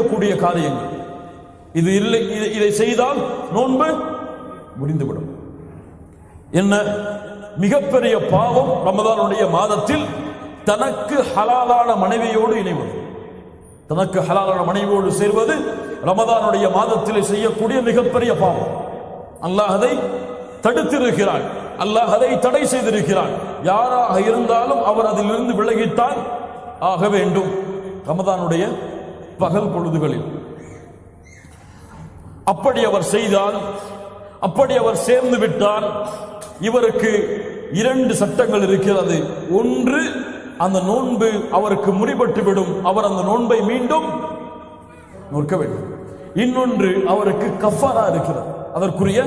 முறிக்கக்கூடிய காரியங்கள். இது இல்லை இதை- செய்தால் நோன்பு முடிந்துவிடும். என்ன? மிகப்பெரிய பாவம் ரமதானுடைய மாதத்தில் தனக்கு ஹலாலான மனைவியோடு இணைவது. தனக்கு ஹலாலான மனைவியோடு சேர்வது ரமதானுடைய மாதத்தில் செய்யக்கூடிய மிகப்பெரிய பாவம். அல்லாஹ் அதை தடுத்திருக்கிறான். அல்லாஹ் அதை தடை செய்திருக்கிறான். யாராக இருந்தாலும் அவர் அதிலிருந்து விலகித்தான் ஆக வேண்டும். ரமதானுடைய பகல் பொழுதுகளில். அப்படி அவர் செய்தால் அப்படி அவர் சேர்ந்து விட்டால் இவருக்கு இரண்டு சட்டங்கள் இருக்கிறது. ஒன்று அந்த நோன்பு அவருக்கு முறிபட்டு விடும். அவர் அந்த நோன்பை மீண்டும் நோக்க வேண்டும். இன்னொன்று அவருக்கு கஃபாரா இருக்கிறது. அதற்குரிய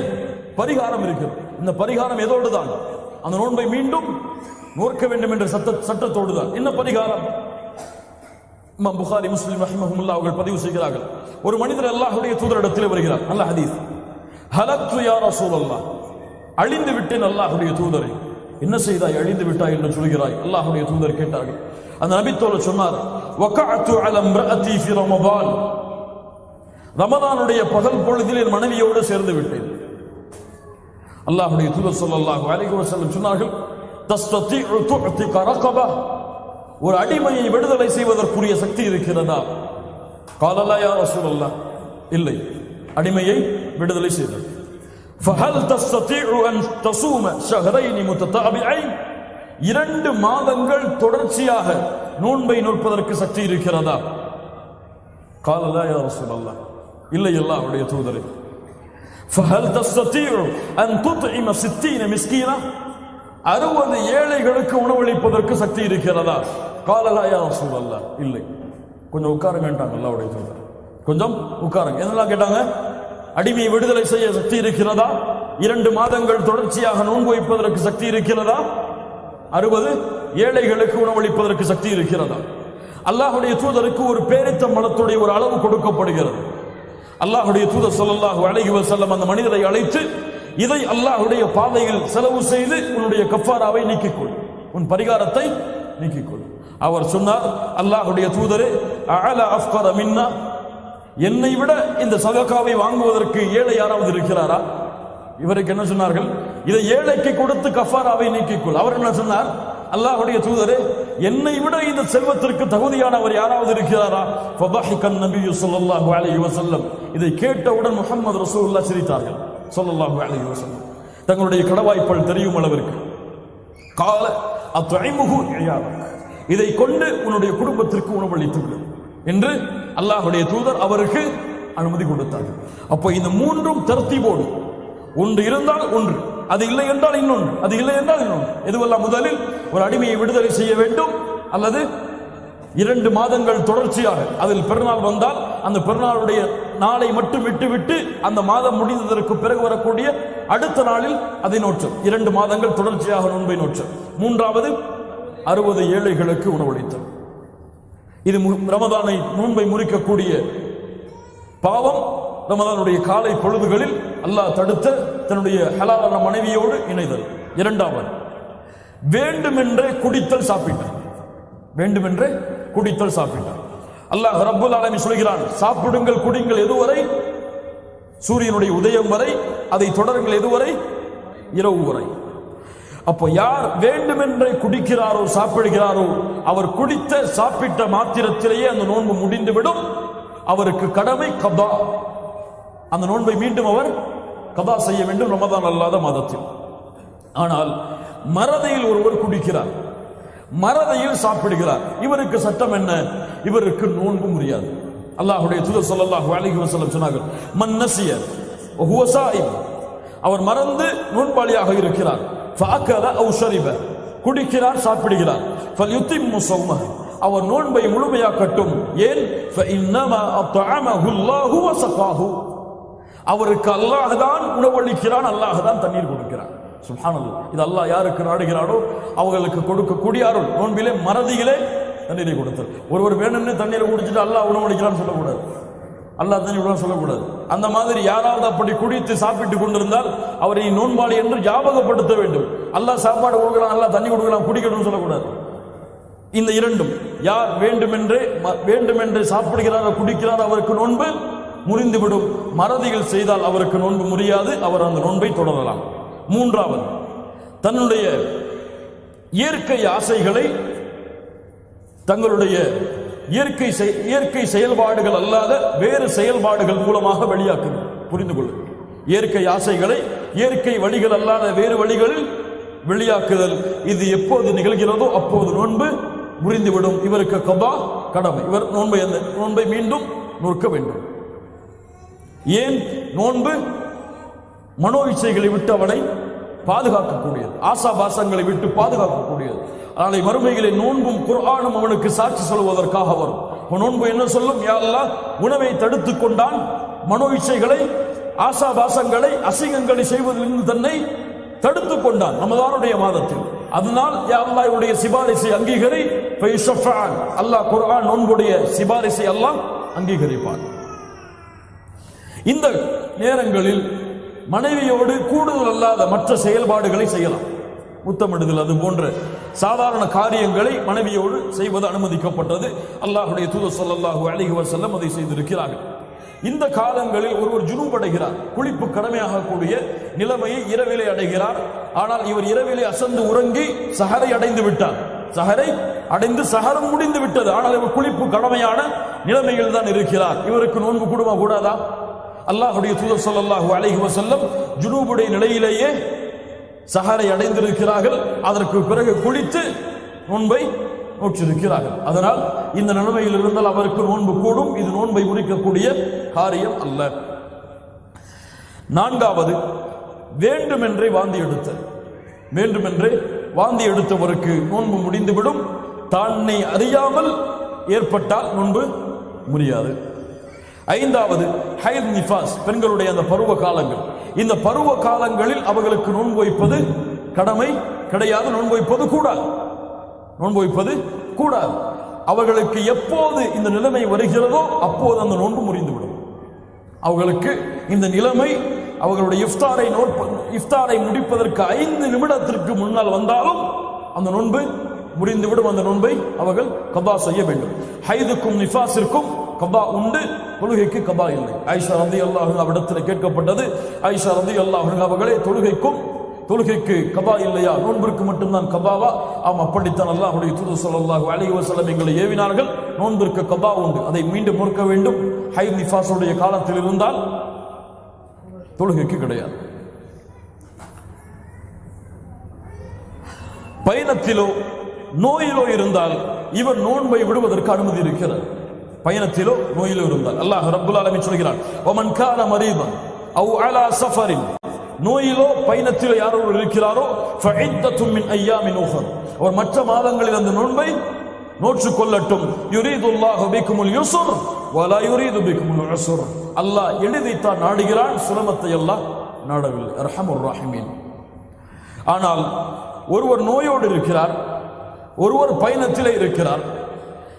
பரிகாரம் இருக்கிறது. இந்த பரிகாரம் எதோடு தான் அந்த நோன்பை மீண்டும் நோக்க வேண்டும் என்ற சட்ட சட்டத்தோடு தான் என்ன பரிகாரம்? இமாம் புகாரி முஸ்லிம் ரஹ்மஹுல்லா அவர்கள் பதிவு செய்கிறார்கள். ஒரு மனிதர் அல்லாஹுடைய தூதரிடத்தில் வருகிறார். அல்ல ஹதீஸ். ஹலத்து யா ரசூலல்லாஹ். அழிந்து விட்டேன் அல்லாஹுடைய தூதரை. என்ன செய்தாய்? அழிந்து விட்டாய்? என்று சொல்கிறாய். அல்லாஹுடைய தூதர் கேட்டார்கள். அந்த நபித்தோல சொன்னார் வக்காத்து அல இம்ரஅதி ஃபி ரமதான். ரமதானுடைய பகல் பொழுதில் என் மனைவியோடு சேர்ந்து விட்டேன். அல்லாஹுடைய தூதர் சொல்லல்லாஹு அலைஹி வஸல்லம் சொன்னார்கள் தஸ்ததிஉ துஅதிக கரகபா ஒரு அடிமையை விடுதலை செய்வதற்குரிய சக்தி இருக்கிறதா காலலா யா ரசூலல்லாஹ் இல்லை அடிமையை விடுதலை செய்தது فهل تستطيع أن تصوم شهرين متتابعين இரண்டு மாதங்கள் தொடர்ச்சியாக நோன்பை நோற்பதற்கு சக்தி இருக்கிறதா காலலா யா ரசூலல்லாஹ் இல்லை அல்லாஹ்வுடைய தூதரே فهل تستطيع أن تطعم ستين مسكينا அறுபது ஏழைகளுக்கு உணவளிப்பதற்கு சக்தி இருக்கிறதா காலலா யா இல்லை. கொஞ்சம் உட்காருங்கன்ட்டாங்க அல்லாவுடைய தூதர். கொஞ்சம் உட்காருங்க. என்னெல்லாம் கேட்டாங்க? அடிமையை விடுதலை செய்ய சக்தி இருக்கிறதா? இரண்டு மாதங்கள் தொடர்ச்சியாக நோன்பு வைப்பதற்கு சக்தி இருக்கிறதா? அறுபது ஏழைகளுக்கு உணவளிப்பதற்கு சக்தி இருக்கிறதா? அல்லாஹுடைய தூதருக்கு ஒரு பேரித்த மலத்துடைய ஒரு அளவு கொடுக்கப்படுகிறது. அல்லாஹுடைய தூதர் ஸல்லல்லாஹு அழகி செல்லம் அந்த மனிதரை அழைத்து இதை அல்லாஹுடைய பாதையில் செலவு செய்து உன்னுடைய கஃபாராவை நீக்கிக்கொள். உன் பரிகாரத்தை நீக்கிக்கொள். அவர் சொன்னார் அல்லாஹுடைய தூதரே அல அஃப்கர மின்னா? என்னை விட இந்த சதகாவை வாங்குவதற்கு ஏழை யாராவது இருக்கிறாரா? இவருக்கு என்ன சொன்னார்கள்? இதை ஏழைக்கு கொடுத்து கஃபாராவை நீக்கிக்கொள். அவர் என்ன சொன்னார்? அல்லாஹ்வுடைய தூதரே என்னை விட இந்த செல்வத்திற்கு தகுதியானவர் யாராவது இருக்கிறாரா? ஃபதஹிகன் நபியு ஸல்லல்லாஹு அலைஹி வஸல்லம். இதை கேட்டவுடன் முஹம்மது ரசூலுல்லாஹ் சிரித்தார்கள். ஸல்லல்லாஹு அலைஹி வஸல்லம். தங்களுடைய கடவாய்ப்பல் தெரியும் அளவிற்கு. கால அத்துஐமுகு இயாலக் இதை கொண்டு உன்னுடைய குடும்பத்திற்கு உணவளித்துவிடும் என்று அல்லாஹுடைய தூதர் அவருக்கு அனுமதி கொடுத்தார்கள் அப்போ இந்த மூன்றும் தர்த்தீபோடு. ஒன்று இருந்தால் ஒன்று. அது இல்லை என்றால் இன்னொன்று. அது இல்லை என்றால் இன்னொன்று. எதுவெல்லாம் முதலில் ஒரு அடிமையை விடுதலை செய்ய வேண்டும் அல்லது இரண்டு மாதங்கள் தொடர்ச்சியாக அதில் பெருநாள் வந்தால் அந்த பெருநாளுடைய நாளை மட்டும் விட்டுவிட்டு அந்த மாதம் முடிந்ததற்கு பிறகு வரக்கூடிய அடுத்த நாளில் அதை நோற்று. இரண்டு மாதங்கள் தொடர்ச்சியாக நோன்பை நோற்று. மூன்றாவது அறுபது ஏழைகளுக்கு உணவளித்தார் இது ரமதானை நோன்பை முறிக்கக்கூடிய பாவம் ரமதானுடைய காலை பொழுதுகளில் அல்லாஹ் தடுத்த தன்னுடைய ஹலாலான மனைவியோடு இணைதல். இரண்டாவது வேண்டுமென்றே குடித்தல் சாப்பிட்டார். வேண்டுமென்றே குடித்தல் சாப்பிட்டார். அல்லாஹ் ரப்புல் ஆலமி சொல்கிறான் சாப்பிடுங்கள் குடிங்கள் எதுவரை? சூரியனுடைய உதயம் வரை அதை தொடருங்கள் எதுவரை? இரவு வரை. அப்போ யார் வேண்டுமென்றே குடிக்கிறாரோ சாப்பிடுகிறாரோ அவர் குடித்த சாப்பிட்ட மாத்திரத்திலேயே அந்த நோன்பு முடிந்துவிடும். அவருக்கு கடமை கதா அந்த நோன்பை மீண்டும் அவர் கதா செய்ய வேண்டும் ரமதான் அல்லாத மாதத்தில். ஆனால் மறதையில் ஒருவர் குடிக்கிறார். மறதையில் சாப்பிடுகிறார். இவருக்கு சட்டம் என்ன? இவருக்கு நோன்பு முடியாது. அல்லாஹுடைய தூதர் சொல்லாஹு அலிஹி வசலம் சொன்னார்கள் மன்னசியர் அவர் மறந்து நோன்பாளியாக இருக்கிறார். ஃபஅக்கல அவு ஷரிப குடிக்கிறார் சாப்பிடுகிறார். ஃபல்யுத்திம்மு ஸௌமஹ அவர் நோன்பை முழுமையாக்கட்டும் ஏன்? ஃபஇன்னமா அத்அமஹு அல்லாஹு வஸகாஹு அவருக்கு அல்லாஹ் தான் உணவளிக்கிறான் அல்லாஹ் தான் தண்ணீர் கொடுக்கிறான். சுப்ஹானல்லாஹ். இது அல்லாஹ் யாருக்கு நாடுகிறானோ அவர்களுக்கு கொடுக்கக்கூடிய அருள். நோன்பிலே மறதிகளே தண்ணீரை கொடுத்தல் ஒருவர் வேணும்னு தண்ணீரை குடிச்சிட்டு அல்லாஹ் உணவளிக்கிறான்னு சொல்லக்கூடாது. அல்லாஹ் தண்ணி விட சொல்லக்கூடாது. அந்த மாதிரி யாராவது அப்படி குடித்து சாப்பிட்டு கொண்டிருந்தால் அவரை நோன்பாளி என்று ஞாபகப்படுத்த வேண்டும். அல்லாஹ் சாப்பாடு கொடுக்கலாம் அல்லாஹ் தண்ணி கொடுக்கலாம் குடிக்கணும்னு சொல்லக்கூடாது. இந்த இரண்டும் யார் வேண்டுமென்றே ம- வேண்டுமென்றே சாப்பிடுகிறாரோ குடிக்கிறார் அவருக்கு நோன்பு முறிந்துவிடும். மறதிகள் செய்தால் அவருக்கு நோன்பு முறியாது அவர் அந்த நோன்பை தொடரலாம். மூன்றாவது தன்னுடைய இயற்கை ஆசைகளை தங்களுடைய இயற்கை செய்- இயற்கை செயல்பாடுகள் அல்லாத வேறு செயல்பாடுகள் மூலமாக வெளியாக்கும் புரிந்து கொள்ளும் இயற்கை ஆசைகளை இயற்கை வழிகள் அல்லாத வேறு வழிகளில் வெளியாக்குதல். இது எப்போது நிகழ்கிறதோ அப்போது நோன்பு முறிந்துவிடும். இவருக்கு கபா கடமை. இவர் நோன்பை அந்த நோன்பை மீண்டும் நோக்க வேண்டும். ஏன்? நோன்பு மனோ இச்சைகளை விட்டு அவனை பாதுகாக்கக்கூடியது. ஆசாபாசங்களை விட்டு பாதுகாக்கக்கூடியது. நாளை மறுமைகளை நோன்பும் குர்ஆனும் அவனுக்கு சாட்சி சொல்வதற்காக வரும். நோன்பு என்ன சொல்லும்? யாரெல்லாம் உணவை தடுத்துக் கொண்டான். மனோ இச்சைகளை ஆசாபாசங்களை அசிங்கங்களை செய்வதிலிருந்து தன்னை தடுத்து கொண்டான் ரமதானுடைய மாதத்தில். அதனால் யா இவருடைய சிபாரிசை அங்கீகரி அல்லாஹ் குர்ஆன் நோன்புடைய சிபாரிசை அல்லாஹ் அங்கீகரிப்பான். இந்த நேரங்களில் மனைவியோடு கூடுதல் அல்லாத மற்ற செயல்பாடுகளை செய்யலாம். முத்தமிடுதல் அது போன்ற சாதாரண காரியங்களை மனைவியோடு செய்வது அனுமதிக்கப்பட்டது. அல்லாஹுடைய தூத சல்லாஹூ அலைஹி வசல்லம் அதை செய்திருக்கிறார்கள். இந்த காலங்களில் ஒருவர் ஜுனூபடைகிறார் குளிப்பு கடமையாகக்கூடிய நிலைமையை இரவிலே அடைகிறார். ஆனால் இவர் இரவிலே அசந்து உறங்கி சஹரை அடைந்து விட்டார். சஹரை அடைந்து சஹரம் முடிந்து விட்டது. ஆனால் இவர் குளிப்பு கடமையான நிலைமையில் தான் இருக்கிறார். இவருக்கு நோன்பு கூடுமா கூடாதா? அல்லாஹுடைய தூதர் ஸல்லல்லாஹு அலைஹி வசல்லம் ஜுனூபுடைய நிலையிலேயே சஹரை அடைந்திருக்கிறார்கள். அதற்கு பிறகு குளித்து நோன்பை நோற்றிருக்கிறார்கள். அதனால் இந்த நிலைமையில் இருந்தால் அவருக்கு நோன்பு கூடும். இது நோன்பை முறிக்கக்கூடிய காரியம் அல்ல. நான்காவது வேண்டுமென்றே வாந்தி எடுத்த. வேண்டுமென்றே வாந்தி எடுத்தவருக்கு நோன்பு முடிந்துவிடும். தன்னை அறியாமல் ஏற்பட்டால் நோன்பு முடியாது ஐந்தாவது ஹைத் நிஃபாஸ் பெண்களுடைய அந்த பருவ காலங்கள். இந்த பருவ காலங்களில் அவர்களுக்கு நோன்பு வைப்பது கடமை கிடையாது. நோன்பு வைப்பது கூடாது. நோன்பு வைப்பது கூடாது. அவர்களுக்கு எப்போது இந்த நிலைமை வருகிறதோ அப்போது அந்த நோன்பு முறிந்துவிடும். அவர்களுக்கு இந்த நிலைமை அவர்களுடைய இஃப்தாரை நோட்ப இஃப்தாரை முடிப்பதற்கு ஐந்து நிமிடத்திற்கு முன்னால் வந்தாலும் அந்த நோன்பு முடிந்துவிடும் அந்த நோன்பை அவர்கள் கபா செய்ய வேண்டும். ஹைதுக்கும் நிஃபாஸிற்கும் கபா உண்டு. தொழுகைக்கு கபா இல்லை. ஐஷா ரந்தி அல்லாஹு அவிடத்தில் கேட்கப்பட்டது. ஐஷா ரந்தி அல்லாஹு அவர்களே தொழுகைக்கும் தொழுகைக்கு கபா இல்லையா? நோன்பிற்கு மட்டும்தான் கபாவா? ஆம் அப்படித்தான் அல்லாஹுடைய தூது சொல்லாஹு அலைஹி வசலம் எங்களை ஏவினார்கள். நோன்பிற்கு கபா உண்டு. அதை மீண்டும் பொறுக்க வேண்டும். ஹை நிஃபாஸுடைய காலத்தில் இருந்தால் தொழுகைக்கு கிடையாது. பயணத்திலோ நோயிலோ இருந்தால் இவர் நோன்பை விடுவதற்கு அனுமதி இருக்கிறது பயணத்திலோ நோயிலோ இருந்தால். அல்லாஹ் ரப்புல் ஆலமீன் சொல்கிறான் ஒமன் கான மரீபன் அவ் அலா சஃபரின். நோயிலோ பயணத்திலோ யாரோ இருக்கிறாரோ ஃபஇத்தத்தும் மின் ஐயாமின் உஹர். அவர் மற்ற மாதங்களில் அந்த நோன்பை நோற்று கொள்ளட்டும் யுரீதுல்லாஹு பிக்குமுல் யுஸ்ர் வலா யுரீது பிக்குமுல் உஸ்ர் அல்லாஹ் எளிதைத்தான் நாடுகிறான் சிரமத்தை அல்லாஹ் நாடவில்லை. அர்ஹமுர் ராஹிமீன். ஆனால் ஒருவர் நோயோடு இருக்கிறார் ஒருவர் பயணத்திலே இருக்கிறார்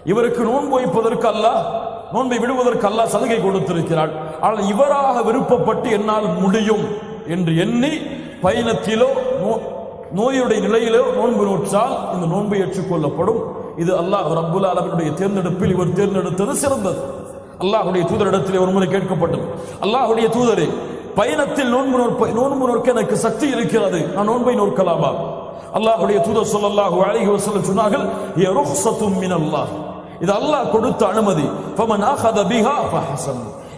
இவருக்கு நோன்பு வைப்பதற்கு அல்லாஹ் நோன்பை விடுவதற்கு அல்லாஹ் சலுகை கொடுத்திருக்கிறார் ஆனால் இவராக விருப்பப்பட்டு என்னால் முடியும் என்று எண்ணி பயணத்திலோ நோ- நோயுடைய நிலையிலோ நோன்பு நோற்றால் இந்த நோன்பு ஏற்றுக்கொள்ளப்படும். இது அல்லாஹ் ரப்புல் அலமினுடைய தேர்ந்தெடுப்பில் இவர் தேர்ந்தெடுத்தது சிறந்தது. அல்லாஹுடைய தூதரிடத்திலே ஒரு முறை கேட்கப்பட்டது. அல்லாஹுடைய தூதரே பயணத்தில் நோன்பு நோற்ப நோன்பு நோக்க எனக்கு சக்தி இருக்கிறது. நான் நோன்பை நோக்கலாமா? அல்லாஹுடைய தூதர் ஸல்லல்லாஹு அழகி வசல்ல சொன்னார்கள் இது அல்லாஹ் கொடுத்த அனுமதி.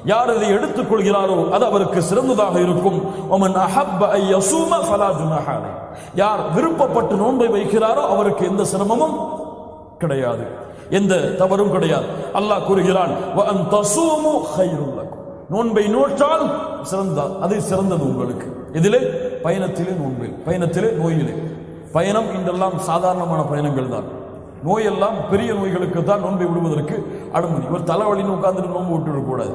யார் இதை எடுத்துக் கொள்கிறாரோ அது அவருக்கு சிறந்ததாக இருக்கும். ஒமன் யார் விருப்பப்பட்டு நோன்பை வைக்கிறாரோ அவருக்கு எந்த சிரமமும் கிடையாது. எந்த தவறும் கிடையாது. அல்லாஹ் கூறுகிறான் "வ நோன்பை நோற்றால் சிறந்தால் அது சிறந்தது உங்களுக்கு. இதிலே பயணத்திலே நோன்பில் பயணத்திலே நோயிலே. பயணம் இன்றெல்லாம் சாதாரணமான பயணங்கள் தான் நோயெல்லாம் பெரிய நோய்களுக்கு தான் நோன்பை விடுவதற்கு அனுமதி. ஒரு தலைவலின்னு உட்கார்ந்துட்டு நோன்பு விட்டுவிடக்கூடாது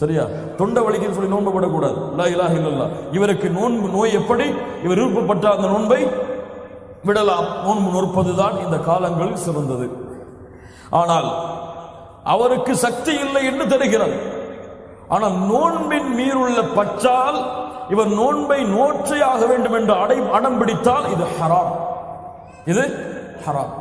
சரியா? தொண்டை வலிக்குன்னு சொல்லி நோன்பு விடக்கூடாது. லா இலாஹ இல்லல்லாஹ் இவருக்கு நோன்பு நோய் எப்படி? இவர் விருப்பப்பட்ட அந்த நோன்பை விடலாம். நோன்பு நோற்பதுதான் இந்த காலங்களில் சிறந்தது. ஆனால் அவருக்கு சக்தி இல்லை என்று தெரிகிறது. ஆனால் நோன்பின் மீறுள்ள பற்றால் இவர் நோன்பை நோற்றையாக வேண்டும் என்று அடை அடம் பிடித்தால் இது ஹராம். இது ஹராம்.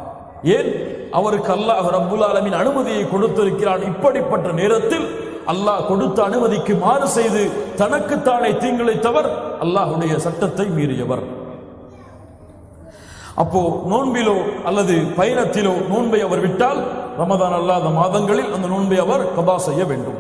ஏன்? அவருக்கு அல்லாஹ் ரப்புல் ஆலமின் அனுமதியை கொடுத்திருக்கிறான். இப்படிப்பட்ட நேரத்தில் அல்லாஹ் கொடுத்த அனுமதிக்கு மாறு செய்து தனக்குத்தானே தீங்கிழைத்தவர் அல்லாஹுடைய சட்டத்தை மீறியவர். அப்போ நோன்பிலோ அல்லது பயணத்திலோ நோன்பை அவர் விட்டால் ரமதான் அல்லாத மாதங்களில் அந்த நோன்பை அவர் கபா செய்ய வேண்டும்.